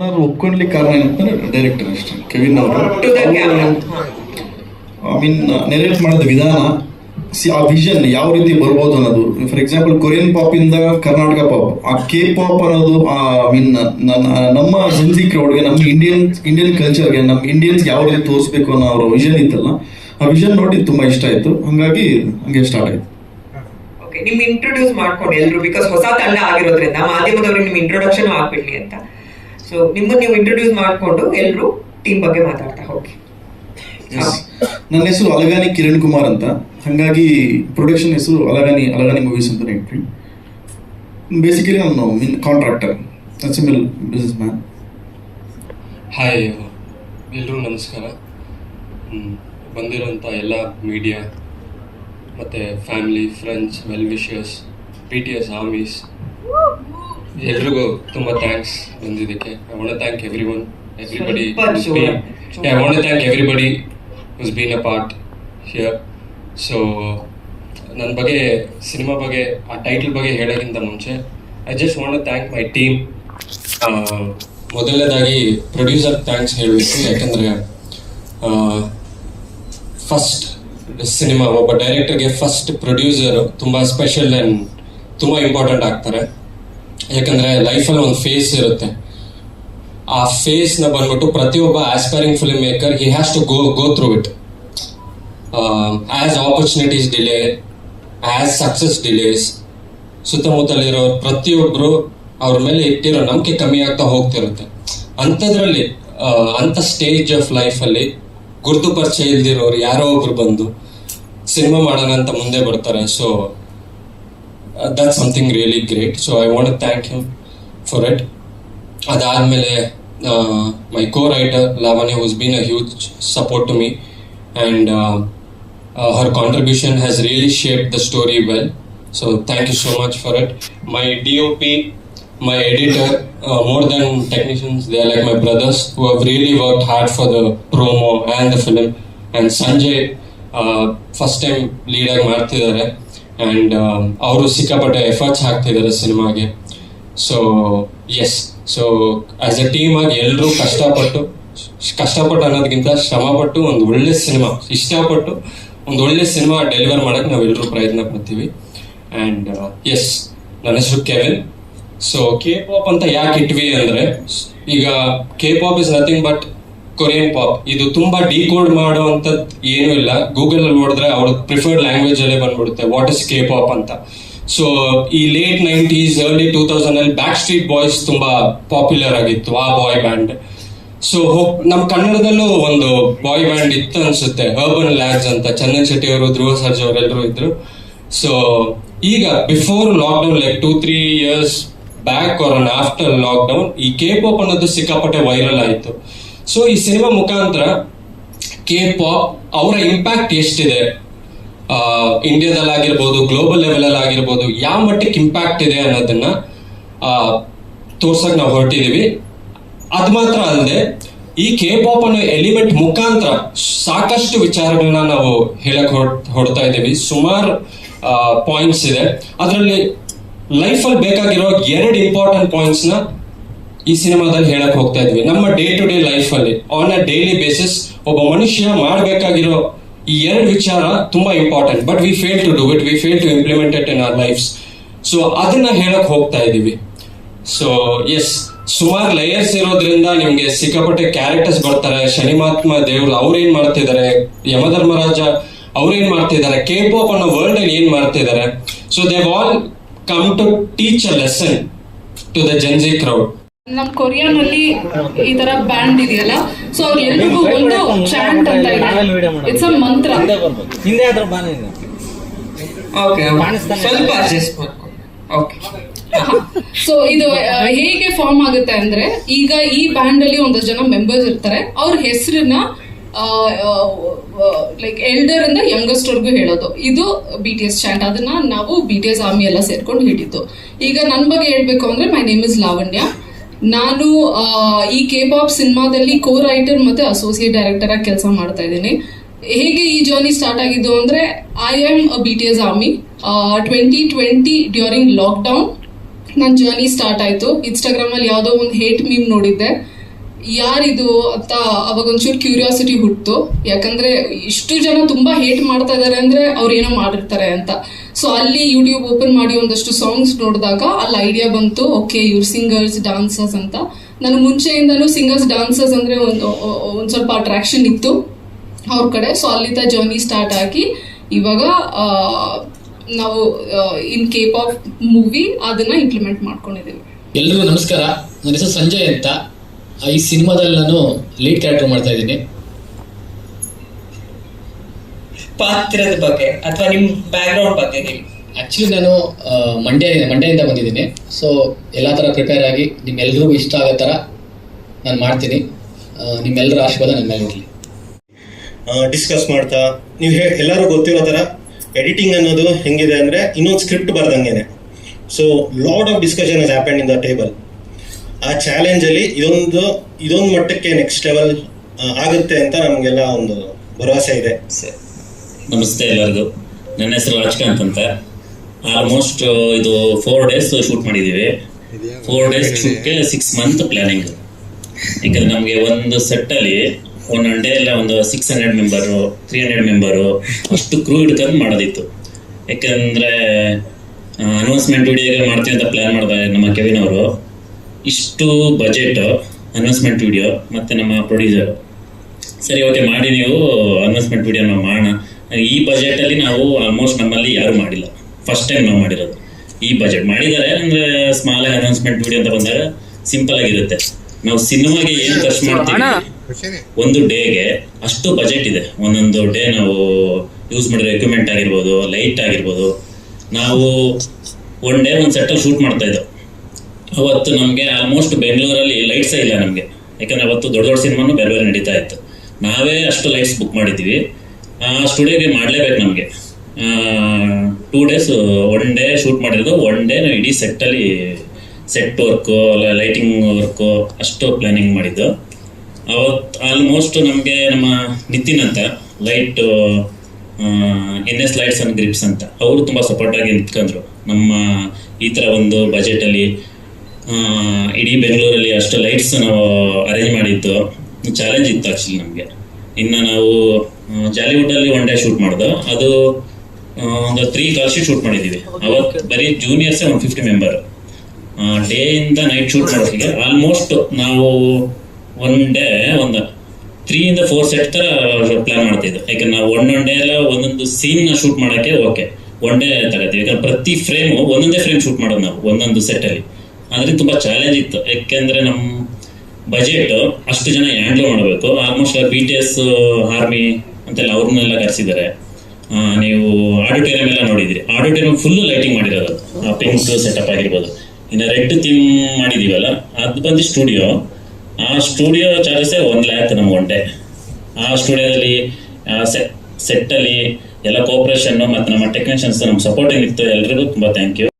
ನಾನು ಒಪ್ಕೊಂಡ್ಲಿಕ್ಕೆ ಕಾರಣ ಏನಂತಂದ್ರೆ ಡೈರೆಕ್ಟರ್ ಅಷ್ಟೇ. ಕೆವಿನ್ ಅವರು. ಐ ಮೀನ್ ನೆರೇಟ್ ಮಾಡಿದ ವಿಧಾನ ಸಿ ಆ ವಿಷನ್ ಯಾವ ರೀತಿ ಬರ್ಬೋದು ಅನ್ನೋದು. ಫಾರ್ ಎಕ್ಸಾಂಪಲ್ ಕೊರಿಯನ್ ಪಾಪ್ ಇಂದ ಕರ್ನಾಟಕ ಪಾಪ್ ಆ ಕೆ ಪಾಪ್ ಅನ್ನೋದು ಆ ಮೀನ್ ನಮ್ಮ ಜನ್ಸಿ ಕ್ರೌಡ್ಗೆ ನಮ್ಮ ಇಂಡಿಯನ್ ಇಂಡಿಯನ್ ಕಲ್ಚರ್ಗೆ ನಮ್ಮ ಇಂಡಿಯನ್ಸ್ ಯಾವ ರೀತಿ ತೋರಿಸ್ಬೇಕು ಅನ್ನೋ ಅವರ ವಿಷನ್ ಇತ್ತಲ್ಲ ಆ ವಿಷನ್ ನೋಡಿ ತುಂಬಾ ಇಷ್ಟ ಆಯ್ತು. ಹಂಗಾಗಿ ಹಂಗೆ ಸ್ಟಾರ್ಟ್ ಆಯ್ತು. ಓಕೆ ನಿಮ್ ಇಂಟ್ರೊಡ್ಯೂಸ್ ಮಾಡ್ಕೊಂಡು ಎಲ್ರು ಬಿಕಾಸ್ ಹೊಸ ತಂಡ ಆಗಿರೋದ್ರಿಂದ ಮಾಧ್ಯಮದವ್ರಿಗೆ ನಿಮ್ ಇಂಟ್ರೊಡಕ್ಷನ್ ಆಗ್ಬಿಡ್ಲಿ ಅಂತ. ಸೊ ನಿಮ್ಮನ್ನ ನೀವು ಇಂಟ್ರೊಡ್ಯೂಸ್ ಮಾಡಿಕೊಂಡು ಎಲ್ಲರೂ ಟೀಮ್ ಬಗ್ಗೆ ಮಾತಾಡ್ತಾ ಹೋಗಿ. ನನ್ನ ಹೆಸರು ಅಲಗಾನಿ ಕಿರಣ್ ಕುಮಾರ್ ಅಂತ. ಹಾಗಾಗಿ ಪ್ರೊಡಕ್ಷನ್ ಹೆಸರು ಅಲಗಾನಿ ಅಲಗಾನಿ ಮೂವೀಸ್ ಅಂತಲೇ ಇಟ್ವಿ ಬೇಸಿಕಲಿ ನಾನು mean contractor single business man hi ಎಲ್ಲರೂ ನಮಸ್ಕಾರ ಬಂದಿರೋಂಥ ಎಲ್ಲ ಮೀಡಿಯಾ ಮತ್ತು family friends well wishes P T S armies ಎಲ್ರಿಗೂ ತುಂಬಾ ಥ್ಯಾಂಕ್ಸ್ ಬಂದಿದ್ದಕ್ಕೆ. I want thank everyone everybody. I want thank everybody who's been a part here so ನನ್ನ ಬಗ್ಗೆ ಸಿನಿಮಾ ಬಗ್ಗೆ ಆ ಟೈಟಲ್ ಬಗ್ಗೆ ಹೇಳೋಕ್ಕಿಂತ ಮುಂಚೆ I just want thank my team ಮೊದಲನೇದಾಗಿ ಪ್ರೊಡ್ಯೂಸರ್ ಥ್ಯಾಂಕ್ಸ್ ಹೇಳಬೇಕು ಯಾಕಂದರೆ ಫಸ್ಟ್ ಸಿನಿಮಾ ಒಬ್ಬ ಡೈರೆಕ್ಟರ್ಗೆ ಫಸ್ಟ್ ಪ್ರೊಡ್ಯೂಸರ್ ತುಂಬ ಸ್ಪೆಷಲ್ ಆ್ಯಂಡ್ ತುಂಬ ಇಂಪಾರ್ಟೆಂಟ್ ಆಗ್ತಾರೆ. ಯಾಕಂದರೆ ಲೈಫಲ್ಲಿ ಒಂದು ಫೇಸ್ ಇರುತ್ತೆ. ಆ ಫೇಸ್ನ ಬಂದ್ಬಿಟ್ಟು ಪ್ರತಿಯೊಬ್ಬ aspiring film maker he has to go go through it as opportunities delay as success delays ಸುತ್ತಮುತ್ತಲಿರೋ ಪ್ರತಿಯೊಬ್ಬರು ಅವ್ರ ಮೇಲೆ ಇಟ್ಟಿರೋ ನಂಬಿಕೆ ಕಮ್ಮಿ ಆಗ್ತಾ ಹೋಗ್ತಿರುತ್ತೆ. ಅಂಥದ್ರಲ್ಲಿ ಅಂಥ ಸ್ಟೇಜ್ ಆಫ್ ಲೈಫಲ್ಲಿ ಗುರುತು ಪರಿಚಯ ಇಲ್ದಿರೋರು ಯಾರೋ ಒಬ್ರು ಬಂದು ಸಿನಿಮಾ ಮಾಡೋಣ ಅಂತ ಮುಂದೆ ಬರ್ತಾರೆ. So That something really great so I want thank you for it ಅದಾದಮೇಲೆ my co writer Lavanya has been a huge support to me and her contribution has really shaped the story well. So thank you so much for it. My DOP, my editor, uh, more than technicians, they are like my brothers who have really worked hard for the promo and the film. And Sanjay, uh, first time lead ಆಗಿ ಮಾಡ್ತಿದ್ದಾರೆ and ಅವರು ಸಿಕ್ಕಾಪಟ್ಟೆ efforts ಹಾಕ್ತಿದ್ದಾರೆ ಸಿನಿಮಾಗೆ. So yes so as a team ಆಗಿ ಎಲ್ಲರೂ ಕಷ್ಟಪಟ್ಟು ಕಷ್ಟಪಟ್ಟು ಅನ್ನೋದಕ್ಕಿಂತ ಶ್ರಮಪಟ್ಟು ಒಂದು ಒಳ್ಳೆ ಸಿನಿಮಾ, ಇಷ್ಟಪಟ್ಟು ಒಂದು ಒಳ್ಳೆ ಸಿನಿಮಾ ಡೆಲಿವರ್ ಮಾಡಕ್ಕೆ ನಾವೆಲ್ಲರೂ ಪ್ರಯತ್ನ ಪಡ್ತೀವಿ. ಆ್ಯಂಡ್ ಎಸ್ ನನ್ನ ಹೆಸರು ಕೆವಿನ್ ಸೊ ಕೆ ಪಾಪ್ ಅಂತ ಯಾಕೆ ಇಟ್ವಿ ಅಂದ್ರೆ, ಈಗ K pop is nothing but Korean pop. ಇದು ತುಂಬಾ ಡಿಕೋಡ್ ಮಾಡೋ ಏನು ಇಲ್ಲ. ಗೂಗಲ್ ಅಲ್ಲಿ ನೋಡಿದ್ರೆ ಅವ್ರ ಪ್ರಿಫರ್ಡ್ ಲ್ಯಾಂಗ್ವೇಜ್ ಅಲ್ಲೇ ಬಂದ್ಬಿಡುತ್ತೆ. ವಾಟ್ ಇಸ್ ಕೆ ಪಾಪ್ ಅಂತ. ಸೊ ಈ late nineties early two thousand ಅಲ್ಲಿ ಬ್ಯಾಕ್ ಸ್ಟ್ರೀಟ್ ಬಾಯ್ಸ್ ತುಂಬಾ ಪಾಪ್ಯುಲರ್ ಆಗಿತ್ತು, ಆ ಬಾಯ್ ಬ್ಯಾಂಡ್ ಸೊ ನಮ್ ಕನ್ನಡದಲ್ಲೂ ಒಂದು ಬಾಯ್ ಬ್ಯಾಂಡ್ ಇತ್ತು ಅನ್ಸುತ್ತೆ. ಅರ್ಬನ್ ಲ್ಯಾಡ್ಸ್ ಅಂತ. ಚಂದನ್ ಶೆಟ್ಟಿ ಅವರು, ಧ್ರುವ ಸರ್ಜ್ ಅವರೆಲ್ಲರೂ ಇದ್ರು. ಸೊ ಈಗ before lockdown like two three years back or after lockdown ಈ ಕೆ ಪಾಪ್ ಅನ್ನೋದು ಸಿಕ್ಕಾಪಟ್ಟೆ ವೈರಲ್ ಆಯ್ತು. ಸೊ ಈ ಸಿನಿಮಾ ಮುಖಾಂತರ ಕೆ ಪಾಪ್ ಅವರ ಇಂಪ್ಯಾಕ್ಟ್ ಎಷ್ಟಿದೆ? ಇಂಡಿಯಾದಲ್ಲಿ ಆಗಿರ್ಬೋದು ಗ್ಲೋಬಲ್ ಲೆವೆಲ್ ಅಲ್ಲಿ ಆಗಿರ್ಬೋದು ಯಾವ ಮಟ್ಟಕ್ಕೆ ಇಂಪ್ಯಾಕ್ಟ್ ಇದೆ ಅನ್ನೋದನ್ನ ತೋರ್ಸಕ್ ನಾವು ಹೊರಟಿದೀವಿ. ಅದು ಮಾತ್ರ ಅಲ್ಲದೆ ಈ ಕೆ ಪಾಪ್ ಅನ್ನೋ ಎಲಿಮೆಂಟ್ ಮುಖಾಂತರ ಸಾಕಷ್ಟು ವಿಚಾರಗಳನ್ನ ನಾವು ಹೇಳಕ್ ಹೊಡ್ತಾ ಇದ್ದೀವಿ. ಸುಮಾರು ಪಾಯಿಂಟ್ಸ್ ಇದೆ. ಅದರಲ್ಲಿ ಲೈಫಲ್ಲಿ ಬೇಕಾಗಿರೋ ಎರಡು ಇಂಪಾರ್ಟೆಂಟ್ ಪಾಯಿಂಟ್ಸ್ನ ಈ ಸಿನಿಮಾದಲ್ಲಿ ಹೇಳಕ್ ಹೋಗ್ತಾ ಇದ್ವಿ. ನಮ್ಮ ಡೇ ಟು ಡೇ ಲೈಫ್ ಅಲ್ಲಿ ಆನ್ ಅ ಡೈಲಿ ಬೇಸಿಸ್ ಒಬ್ಬ ಮನುಷ್ಯ ಮಾಡಬೇಕಾಗಿರೋ ಈ ಎರಡು ವಿಚಾರ ತುಂಬಾ important but we fail to do it we fail to implement it in our lifes so ಅದನ್ನ ಹೇಳಕ್ ಹೋಗ್ತಾ ಇದೀವಿ ಸೊ ಎಸ್ ಸುಮಾರು ಲೇಯರ್ಸ್ ಇರೋದ್ರಿಂದ ನಿಮ್ಗೆ ಸಿಕ್ಕಾಪಟ್ಟೆ ಕ್ಯಾರೆಕ್ಟರ್ಸ್ ಬರ್ತಾರೆ. ಶನಿಮಾತ್ಮ ದೇವ್ರು ಅವ್ರೇನ್ ಮಾಡ್ತಿದ್ದಾರೆ? ಯಮಧರ್ಮರಾಜ ಅವ್ರೇನ್ ಮಾಡ್ತಿದ್ದಾರೆ? ಕೆ ಪಾಪ್ ಅನ್ನೋ ವರ್ಲ್ಡ್ ಅಲ್ಲಿ ಏನ್ ಮಾಡ್ತಿದ್ದಾರೆ? So they all come to teach a lesson to the Gen Z crowd ನಮ್ ಕೊರಿಯನ್ ಅಲ್ಲಿ ಈ ತರ ಬ್ಯಾಂಡ್ ಇದೆಯಲ್ಲ ಸೊ ಅವ್ರ ಎಲ್ರಿಗೂ ಒಂದು ಚಾಂಟ್ ಅಂತ ಇದೆ. ಇಟ್ಸ್ ಅ ಮಂತ್ರ ಹಿಂದೆ ಬಾನೆ ಓಕೆ ಸ್ವಲ್ಪ ಅಡ್ಜಸ್ಟ್ ಮಾಡ್ಕೊಂಡು ಓಕೆ ಸೊ ಇದು ಹೇಗೆ ಫಾರ್ಮ್ ಆಗುತ್ತೆ ಅಂದ್ರೆ ಈಗ ಈ ಬ್ಯಾಂಡ್ ಅಲ್ಲಿ ಒಂದಷ್ಟು ಜನ ಮೆಂಬರ್ಸ್ ಇರ್ತಾರೆ. ಅವ್ರ ಹೆಸರನ್ನ ಲೈಕ್ ಎಲ್ಡರ್ ಇಂದ ಯಂಗಸ್ಟ್ ವರ್ಗೂ ಹೇಳೋದು. ಇದು ಬಿ ಟಿ ಎಸ್ ಚಾಂಟ್ ಅದನ್ನ ನಾವು ಬಿ ಟಿ ಎಸ್ ಆರ್ಮಿ ಎಲ್ಲ ಸೇರ್ಕೊಂಡು ಹಿಡಿತು ಈಗ ನನ್ನ ಬಗ್ಗೆ ಹೇಳ್ಬೇಕು ಅಂದ್ರೆ ಮೈ ನೇಮ್ ಇಸ್ ಲಾವಣ್ಯ. ನಾನು ಈ ಕೆ ಪಾಪ್ ಸಿನಿಮಾದಲ್ಲಿ ಕೋ ರೈಟರ್ ಮತ್ತೆ ಅಸೋಸಿಯೇಟ್ ಡೈರೆಕ್ಟರ್ ಆಗಿ ಕೆಲಸ ಮಾಡ್ತಾ ಇದ್ದೀನಿ. ಹೇಗೆ ಈ ಜರ್ನಿ ಸ್ಟಾರ್ಟ್ ಆಗಿದ್ದು ಅಂದ್ರೆ I am B T S army twenty twenty during lockdown ನನ್ನ ಜರ್ನಿ ಸ್ಟಾರ್ಟ್ ಆಯಿತು. ಇನ್ಸ್ಟಾಗ್ರಾಮಲ್ಲಿ ಯಾವುದೋ ಒಂದು ಹೇಟ್ ಮೀಮ್ ನೋಡಿದ್ದೆ. ಯಾರಿದು ಅಂತ ಅವಾಗ ಒಂಚೂರು ಕ್ಯೂರಿಯಾಸಿಟಿ ಹುಟ್ಟಿತು ಯಾಕಂದ್ರೆ ಇಷ್ಟು ಜನ ತುಂಬಾ ಹೇಟ್ ಮಾಡ್ತಾ ಇದ್ದಾರೆ ಅಂದ್ರೆ ಅವ್ರು ಏನೋ ಮಾಡಿರ್ತಾರೆ ಅಂತ. ಸೊ ಅಲ್ಲಿ ಯೂಟ್ಯೂಬ್ ಓಪನ್ ಮಾಡಿ ಒಂದಷ್ಟು ಸಾಂಗ್ಸ್ ನೋಡಿದಾಗ ಅಲ್ಲಿ ಐಡಿಯಾ ಬಂತು ಓಕೆ ಇವ್ರು ಸಿಂಗರ್ಸ್ ಡಾನ್ಸರ್ಸ್ ಅಂತ. ನಾನು ಮುಂಚೆಯಿಂದನೂ ಸಿಂಗರ್ಸ್ ಡಾನ್ಸರ್ಸ್ ಅಂದ್ರೆ ಒಂದು ಒಂದು ಸ್ವಲ್ಪ ಅಟ್ರಾಕ್ಷನ್ ಇತ್ತು ಅವ್ರ ಕಡೆ. ಸೊ ಅಲ್ಲಿಂದ ಜರ್ನಿ ಸ್ಟಾರ್ಟ್ ಆಗಿ ಇವಾಗ ನಾವು ಇನ್ ಕೇಪ್ ಆಫ್ ಮೂವಿ ಅದನ್ನ ಇಂಪ್ಲಿಮೆಂಟ್ ಮಾಡ್ಕೊಂಡಿದ್ದೀವಿ ಎಲ್ರಿಗೂ ನಮಸ್ಕಾರ. ನನ್ನ ಹೆಸರು ಸಂಜಯ್ ಅಂತ. ಈ ಸಿನಿಮಾದಲ್ಲಿ ನಾನು ಲೀಡ್ ಕ್ಯಾರೆಕ್ಟರ್ ಮಾಡ್ತಾ ಇದ್ದೀನಿ. ಪಾತ್ರದ ಬಗ್ಗೆ ಅಥವಾ ನಿಮ್ಮ ಬ್ಯಾಕ್ ಗ್ರೌಂಡ್ ಬಗ್ಗೆ ಹೇಳಿ. ಆ್ಯಕ್ಚುಲಿ ನಾನು ಮಂಡ್ಯ ಮಂಡ್ಯದಿಂದ ಬಂದಿದ್ದೀನಿ. ಸೊ ಎಲ್ಲ ಥರ ಪ್ರಿಪೇರ್ ಆಗಿ ನಿಮ್ಮೆಲ್ರಿಗೂ ಇಷ್ಟ ಆಗೋ ಥರ ನಾನು ಮಾಡ್ತೀನಿ. ನಿಮ್ಮೆಲ್ಲರ ಆಶೀರ್ವಾದ ನನ್ನ ಮೇಲೆ ಇರಲಿ. ಡಿಸ್ಕಸ್ ಮಾಡ್ತಾ ನೀವು ಹೇ ಎಲ್ಲರೂ ಗೊತ್ತಿರೋ ಥರ ಎಡಿಟಿಂಗ್ ಅನ್ನೋದು ಹೆಂಗಿದೆ ಅಂದರೆ ಇನ್ನೊಂದು script ಬರ್ದಂಗೆನೆ. So lot of discussion is happen in the table ಆ ಚಾಲೆಂಜಲ್ಲಿ ಇದೊಂದು ಇದೊಂದು ಮಟ್ಟಕ್ಕೆ ನೆಕ್ಸ್ಟ್ ಲೆವೆಲ್ ಆಗುತ್ತೆ ಅಂತ ನಮಗೆಲ್ಲ ಒಂದು ಭರವಸೆ ಇದೆ. ನಮಸ್ತೆ ಎಲ್ಲರಿಗೂ. ನನ್ನ ಹೆಸರು ರಾಜ್ಕಾಂತ್ ಅಂತ. ಆಲ್ಮೋಸ್ಟ್ ಇದು ಫೋರ್ ಡೇಸ್ ಶೂಟ್ ಮಾಡಿದ್ದೀವಿ. ಫೋರ್ ಡೇಸ್ ಶೂಟ್ಗೆ ಸಿಕ್ಸ್ ಮಂತ್ ಪ್ಲಾನಿಂಗ್ ಯಾಕಂದ್ರೆ ನಮಗೆ ಒಂದು ಸೆಟ್ಟಲ್ಲಿ ಒನ್ ಡೇ ಎಲ್ಲ ಒಂದು six hundred member three hundred member ಅಷ್ಟು ಕ್ರೂ ಹಿಡ್ಕೊಂಡು ಮಾಡೋದಿತ್ತು. ಯಾಕಂದರೆ ಅನೌನ್ಸ್ಮೆಂಟ್ ವಿಡಿಯೋಗೆ ಮಾಡ್ತೀವಿ ಅಂತ ಪ್ಲ್ಯಾನ್ ಮಾಡಿದ್ದಾರೆ ನಮ್ಮ ಕೆವಿನ್ ಅವರು. ಇಷ್ಟು ಬಜೆಟ್ ಅನೌನ್ಸ್ಮೆಂಟ್ ವಿಡಿಯೋ ಮತ್ತೆ ನಮ್ಮ ಪ್ರೊಡ್ಯೂಸರ್ ಸರಿ ಓಕೆ ಮಾಡಿ ನೀವು ಅನೌನ್ಸ್ಮೆಂಟ್ ವಿಡಿಯೋ ನಾವು ಮಾಡೋಣ. ಈ ಬಜೆಟಲ್ಲಿ ನಾವು ಆಲ್ಮೋಸ್ಟ್ ನಮ್ಮಲ್ಲಿ ಯಾರು ಮಾಡಿಲ್ಲ. ಫಸ್ಟ್ ಟೈಮ್ ನಾವು ಮಾಡಿರೋದು. ಈ ಬಜೆಟ್ ಮಾಡಿದ್ದಾರೆ ಅಂದ್ರೆ ಸ್ಮಾಲ್ ಅನೌನ್ಸ್ಮೆಂಟ್ ವಿಡಿಯೋ ಅಂತ ಬಂದಾಗ ಸಿಂಪಲ್ ಆಗಿರುತ್ತೆ ನಾವು ಸಿನಿಮಾಗೆ ಏನು ಖರ್ಚು ಮಾಡ್ತೀವಿ? ಒಂದು ಡೇಗೆ ಅಷ್ಟು ಬಜೆಟ್ ಇದೆ. ಒಂದೊಂದು ಡೇ ನಾವು ಯೂಸ್ ಮಾಡಿರೋ ಎಕ್ವಿಪ್ಮೆಂಟ್ ಆಗಿರ್ಬೋದು ಲೈಟ್ ಆಗಿರ್ಬೋದು. ನಾವು ಒನ್ ಡೇ ಒಂದು ಸೆಟ್ಟಲ್ಲಿ ಶೂಟ್ ಮಾಡ್ತಾ ಇದ್ದೋ. ಅವತ್ತು ನಮಗೆ ಆಲ್ಮೋಸ್ಟ್ ಬೆಂಗಳೂರಲ್ಲಿ ಲೈಟ್ಸೇ ಇಲ್ಲ ನಮಗೆ. ಯಾಕಂದ್ರೆ ಅವತ್ತು ದೊಡ್ಡ ದೊಡ್ಡ ಸಿನಿಮಾನು ಬೇರೆ ಬೇರೆ ನಡೀತಾ ಇತ್ತು. ನಾವೇ ಅಷ್ಟು ಲೈಟ್ಸ್ ಬುಕ್ ಮಾಡಿದ್ವಿ. ಆ ಸ್ಟುಡಿಯೋಗೆ ಮಾಡಲೇಬೇಕು ನಮಗೆ. Two days one day shoot ಮಾಡಿರೋದು. ಒನ್ ಡೇ ನಾವು ಇಡೀ ಸೆಟ್ಟಲ್ಲಿ ಸೆಟ್ ವರ್ಕು ಲೈಟಿಂಗ್ ವರ್ಕು ಅಷ್ಟು ಪ್ಲ್ಯಾನಿಂಗ್ ಮಾಡಿದ್ದು. ಅವತ್ತು ಆಲ್ಮೋಸ್ಟ್ ನಮಗೆ ನಮ್ಮ ನಿತಿನ್ ಅಂತ light N S lights and grips ಅಂತ, ಅವರು ತುಂಬ ಸಪೋರ್ಟಾಗಿ ನಿಂತ್ಕೊಂಡ್ರು. ನಮ್ಮ ಈ ಥರ ಒಂದು ಬಜೆಟಲ್ಲಿ ಇಡೀ ಬೆಂಗಳೂರಲ್ಲಿ ಅಷ್ಟು ಲೈಟ್ಸ್ ನಾವು ಅರೇಂಜ್ ಮಾಡಿದ್ದು ಚಾಲೆಂಜ್ ಇತ್ತು ಆಕ್ಚುಲಿ ನಮಗೆ. ಇನ್ನು ನಾವು ಜಾಲಿವುಡ್ಡಲ್ಲಿ ಒನ್ ಡೇ ಶೂಟ್ ಮಾಡ್ದು. ಅದು ಒಂದು ತ್ರೀ ಕಾಲ್ ಶೀಟ್ ಮಾಡಿದ್ದೀವಿ. ಅವತ್ತು ಬರೀ ಜೂನಿಯರ್ಸೇ ಒನ್ ಫಿಫ್ಟಿ ಮೆಂಬರ್ ಡೇ ಇಂದ ನೈಟ್ ಶೂಟ್ ಮಾಡ್ತೀವಿ ಆಲ್ಮೋಸ್ಟ್ ನಾವು ಒನ್ ಡೇ ಒಂದು ತ್ರೀ ಇಂದ ಫೋರ್ ಸೆಟ್ ತರ ಪ್ಲಾನ್ ಮಾಡ್ತಿದ್ದೆ ಯಾಕಂದ್ರೆ ನಾವು ಒನ್ ಒನ್ ಡೇ ಎಲ್ಲ ಒಂದೊಂದು ಸೀನ್ನ ಶೂಟ್ ಮಾಡೋಕ್ಕೆ ಓಕೆ ಒನ್ ಡೇ ತಗೋತೀವಿ. ಯಾಕಂದ್ರೆ ಪ್ರತಿ ಫ್ರೇಮು ಒಂದೊಂದೇ ಫ್ರೇಮ್ ಶೂಟ್ ಮಾಡೋದು ನಾವು ಒಂದೊಂದು ಸೆಟ್ ಅಲ್ಲಿ. ಅಂದ್ರೆ ತುಂಬಾ ಚಾಲೆಂಜ್ ಇತ್ತು. ಯಾಕೆಂದ್ರೆ ನಮ್ಮ ಬಜೆಟ್ ಅಷ್ಟು ಜನ ಹ್ಯಾಂಡಲ್ ಮಾಡಬೇಕು. Almost B T S army ಅಂತೆಲ್ಲ ಅವ್ರನ್ನೆಲ್ಲ ಕರೆಸಿದ್ದಾರೆ. ನೀವು ಆಡಿಟೋರಿಯಂ ಎಲ್ಲ ನೋಡಿದ್ರಿ. ಆಡಿಟೋರಿಯಂ ಫುಲ್ ಲೈಟಿಂಗ್ ಮಾಡಿರೋದು. ಪಿಂಕ್ ಸೆಟಪ್ ಆಗಿರ್ಬೋದು. ಇನ್ನು ರೆಡ್ ಥೀಮ್ ಮಾಡಿದೀವಲ್ಲ? ಅದು ಬಂದು ಸ್ಟುಡಿಯೋ ಆ ಸ್ಟುಡಿಯೋ ಚಾರ್ಜಸ್ಸೇ ಒಂದು ಲ್ಯಾಕ್ ನಮ್ಗೆ ಒನ್ ಆ ಸ್ಟುಡಿಯೋದಲ್ಲಿ ಸೆಟ್ ಸೆಟ್ಟಲ್ಲಿ ಎಲ್ಲ ಕೋಪರೇಷನ್ನು ಮತ್ತು ನಮ್ಮ ಟೆಕ್ನಿಷಿಯನ್ಸ್ ನಮ್ಮ ಸಪೋರ್ಟ್ ಏನಿತ್ತು ಎಲ್ರಿಗೂ ತುಂಬ ಥ್ಯಾಂಕ್ ಯು